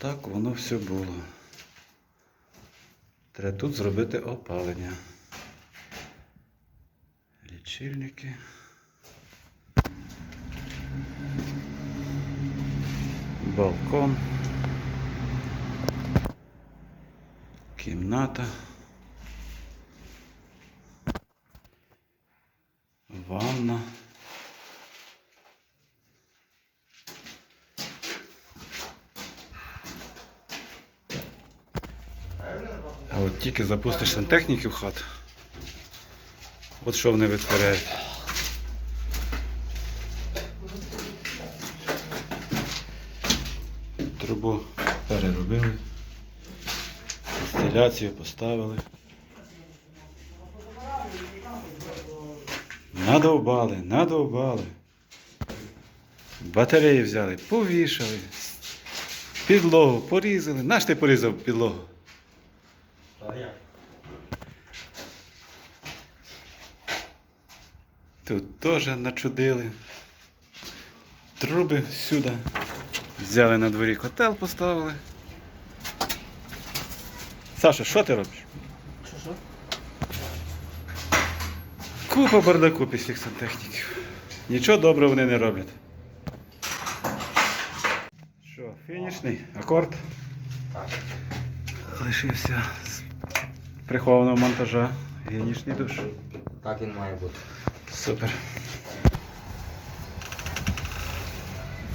Отак воно все було. Треба тут зробити опалення. Лічильники. Балкон. Кімната. Ванна. От тільки запустиш сантехніки в хату. От що вони витворяють. Трубу переробили. Інсталяцію поставили. Надовбали, надовбали. Батареї взяли, повішали. Підлогу порізали. Наш ти порізав підлогу? Тут теж начудили. Труби сюди. Взяли на дворі котел, поставили. Саша, що ти робиш? Що що? Купа бардаку після сантехніків. Нічого доброго вони не роблять. Що, фінішний акорд? Так. Лишився прихованого монтажа. Фінішний душ. Так він має бути. Супер.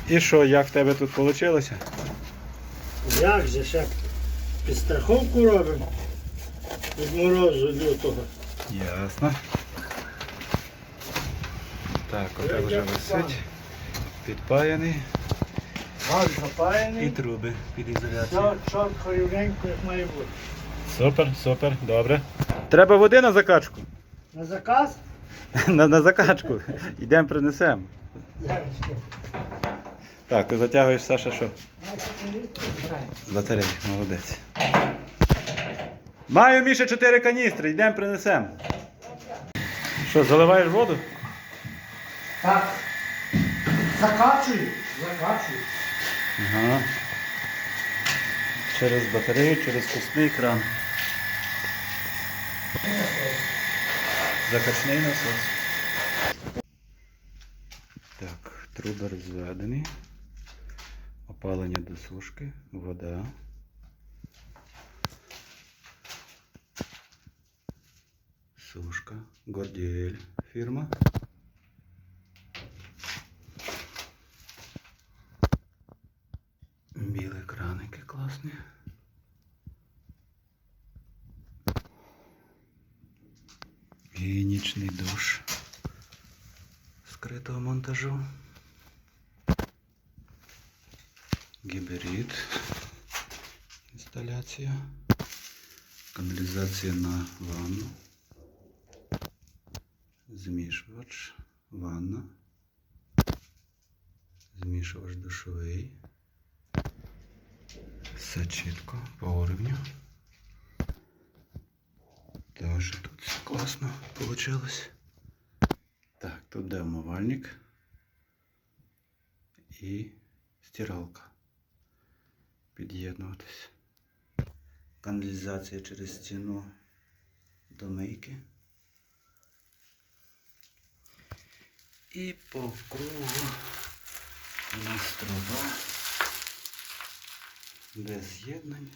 І що, як в тебе тут вийшло? Як же ще підстраховку робимо від морозу лютого. Ясно. Так, котел вже висить. Підпаяний. Газ І труби під ізоляцією. Все чітко рівненько, як має бути. Супер, супер, добре. Треба води на закачку. На заказ? На, на закачку. Йдемо принесемо. Так, ти затягуєш Саша що? З батареї, молодець. Маю Міша 4 каністри, йдемо принесемо. Що, заливаєш воду? Так. Закачую. Закачую. Ага. Через батарею, через пустний кран. Закачний насос. Так, труби розведені. Опалення до сушки, вода. Сушка, Гордіель фірма. Білі краники класні. Гігієнічний душ скритого монтажу. Гіберит. Інсталяція. Каналізація на ванну. Змішувач. Ванна. Змішувач душовий. Все чітко по уровню. Теж тут все класно вийшло. Так, тут де умивальник і стиралка. Під'єднуватись. Каналізація через стіну до мийки. І по кругу у нас труба без з'єднань.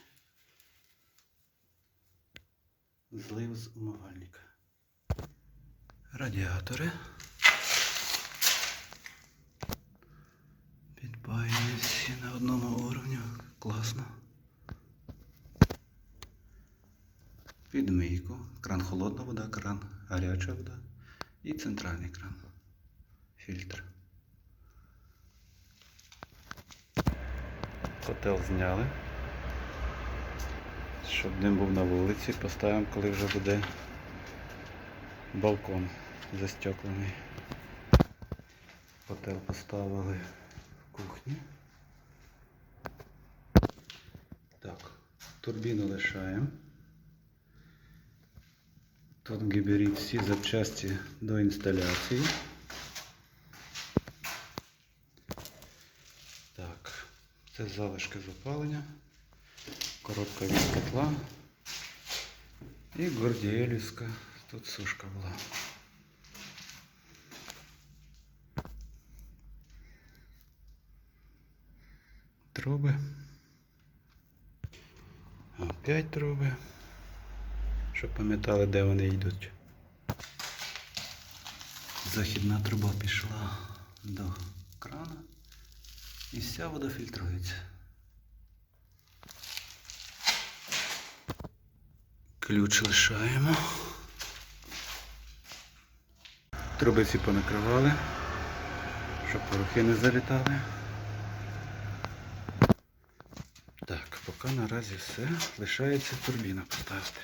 Злив з умивальника. Радіатори. Підпаяні всі на одному уровні. Класно. Підмийку. Кран холодна вода, кран гаряча вода і центральний кран. Фільтр. Котел зняли. Щоб дим був на вулиці, поставимо, коли вже буде балкон застеклений. Котел поставили в кухні. Так, турбіну лишаємо. Тут гіберіть всі запчасті до інсталяції. Так, Це залишки з опалення, коробка від котла і Гордієлівська. Тут сушка була. Труби. Опять труби. Щоб пам'ятали, де вони йдуть. Західна труба пішла до крана і вся вода фільтрується. Ключ лишаємо. Труби всі понакривали, щоб порохи не залітали. Так, поки наразі все. Лишається турбіна поставити.